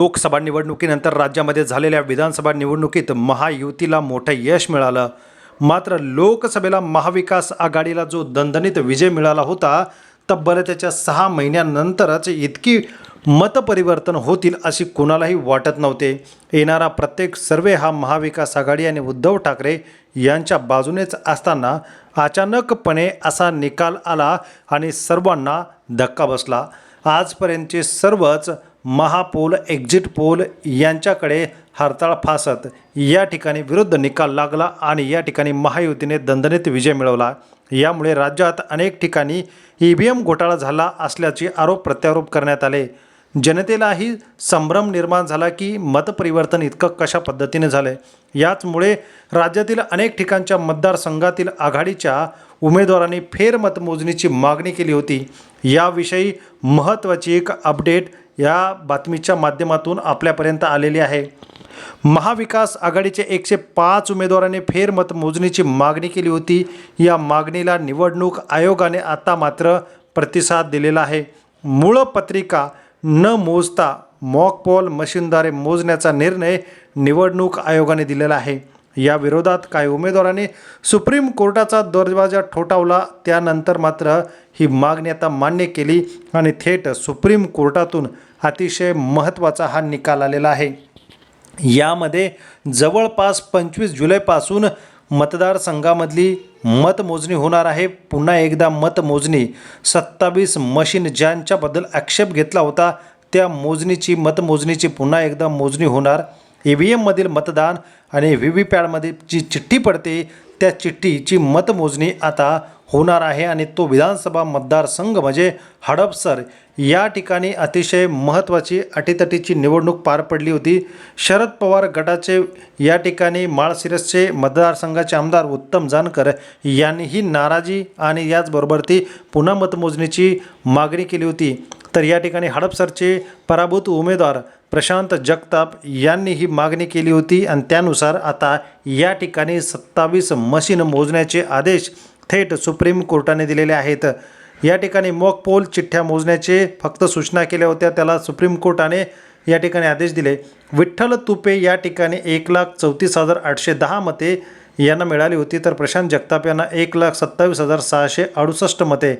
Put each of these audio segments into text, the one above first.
लोकसभा निवडणुकीनंतर राज्यामध्ये झालेल्या विधानसभा निवडणुकीत महायुतीला मोठं यश मिळालं. मात्र लोकसभेला महाविकास आघाडीला जो दणदणीत विजय मिळाला होता तब्बल त्याच्या सहा महिन्यानंतरच इतकी मतपरिवर्तन होतील अशी कोणालाही वाटत नव्हते. येणारा प्रत्येक सर्वे हा महाविकास आघाडी आणि उद्धव ठाकरे यांच्या बाजूनेच असताना अचानकपणे असा निकाल आला आणि सर्वांना धक्का बसला. आजपर्यंतचे सर्वच महापोल एक्झिट पोल यांच्याकडे हरताळ फासत. या ठिकाणी विरुद्ध निकाल लागला आणि या ठिकाणी महायुतीने दणदणीत विजय मिळवला. यामुळे राज्यात अनेक ठिकाणी ई व्ही एम घोटाळा झाला असल्याचे आरोप प्रत्यारोप करण्यात आले. जनतेलाही संभ्रम निर्माण झाला की मतपरिवर्तन इतकं कशा पद्धतीने झालं याचमुळे राज्यातील अनेक ठिकाणच्या मतदारसंघातील आघाडीच्या उमेदवारांनी फेरमतमोजणीची मागणी केली होती. याविषयी महत्त्वाची एक अपडेट या बातमीच्या माध्यमातून आपल्यापर्यंत आलेली आहे. महाविकास आघाडीचे एकशे पाच उमेदवारांनी फेरमतमोजणीची मागणी केली होती. या मागणीला निवडणूक आयोगाने आता मात्र प्रतिसाद दिलेला आहे. मूळ पत्रिका न मोजता मॉकपॉल मशीनद्वारे मोजण्याचा निर्णय निवडणूक आयोगाने दिलेला आहे. या विरोधात काही उमेदवारांनी सुप्रीम कोर्टाचा दरवाजा ठोठावला. त्यानंतर मात्र ही मागणी आता मान्य केली आणि थेट सुप्रीम कोर्टातून अतिशय महत्त्वाचा हा निकाल आलेला आहे. यामध्ये जवळपास पंचवीस जुलैपासून मतदारसंघामधली मतमोजणी होणार आहे. पुन्हा एकदा मतमोजणी. सत्तावीस मशीन ज्यांच्याबद्दल आक्षेप घेतला होता त्या मोजणीची मतमोजणीची पुन्हा एकदा मोजणी होणार. ई व्ही एममधील मतदान आणि व्ही व्ही पॅडमध्ये जी चिठ्ठी पडते त्या चिठ्ठीची मतमोजणी आता होणार आहे आणि तो विधानसभा मतदारसंघ म्हणजे हडपसर या ठिकाणी अतिशय महत्त्वाची अटीतटीची निवडणूक पार पडली होती. शरद पवार गटाचे या ठिकाणी माळशिरसचे मतदारसंघाचे आमदार उत्तम जानकर यांनीही नाराजी आणि याचबरोबर ती पुन्हा मतमोजणीची मागणी केली होती. तर या ठिकाणी हडपसरचे पराभूत उमेदवार प्रशांत जगताप यांनी ही मागणी केली होती आणि त्यानुसार आता या ठिकाणी सत्तावीस मशीन मोजण्याचे आदेश थेट सुप्रीम कोर्टाने दिलेले आहेत. या ठिकाणी मॉक पोल चिठ्ठ्या मोजण्याचे फक्त सूचना केल्या होत्या. त्याला सुप्रीम कोर्टाने या ठिकाणी आदेश दिले. विठ्ठल तुपे या ठिकाणी एक लाख चौतीस हजार आठशे दहा मते यांना मिळाली होती. तर प्रशांत जगताप यांना एक लाख सत्तावीस हजार सहाशे अडुसष्ट मते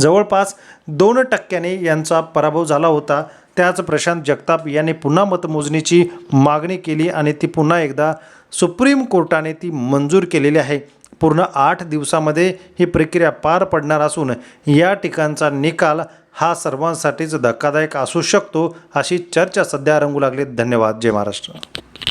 जवळपास दोन टक्क्याने यांचा पराभव झाला होता. त्याच प्रशांत जगताप यांनी पुन्हा मतमोजणीची मागणी केली आणि ती पुन्हा एकदा सुप्रीम कोर्टाने ती मंजूर केलेली आहे. पूर्ण आठ दिवसामध्ये ही प्रक्रिया पार पडणार असून या ठिकाणचा निकाल हा सर्वांसाठीच धक्कादायक असू शकतो अशी चर्चा सध्या रंगू लागली धन्यवाद. जय महाराष्ट्र.